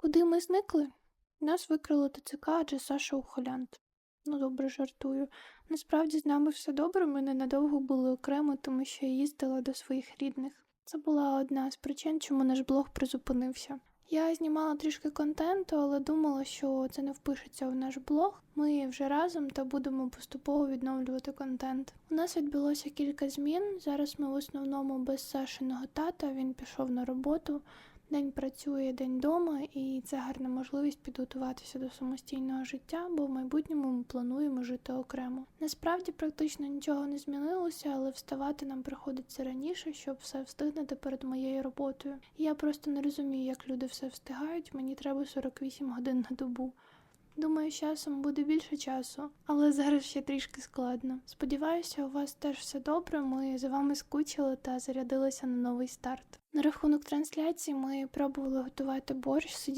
Куди ми зникли? Нас викрили ТЦК, адже Саша ухилянт. Ну, добре, жартую. Насправді з нами все добре, ми ненадовго були окремо, тому що я їздила до своїх рідних. Це була одна з причин, чому наш блог призупинився. Я знімала трішки контенту, але думала, що це не впишеться в наш блог. Ми вже разом та будемо поступово відновлювати контент. У нас відбулося кілька змін. Зараз ми в основному без Сашиного тата. Він пішов на роботу. День працює, день дома, і це гарна можливість підготуватися до самостійного життя, бо в майбутньому ми плануємо жити окремо. Насправді практично нічого не змінилося, але вставати нам приходиться раніше, щоб все встигнути перед моєю роботою. Я просто не розумію, як люди все встигають. Мені треба 48 годин на добу. Думаю, з часом буде більше часу, але зараз ще трішки складно. Сподіваюся, у вас теж все добре. Ми за вами скучили та зарядилися на новий старт. На рахунок трансляції ми пробували готувати борщ, сидіти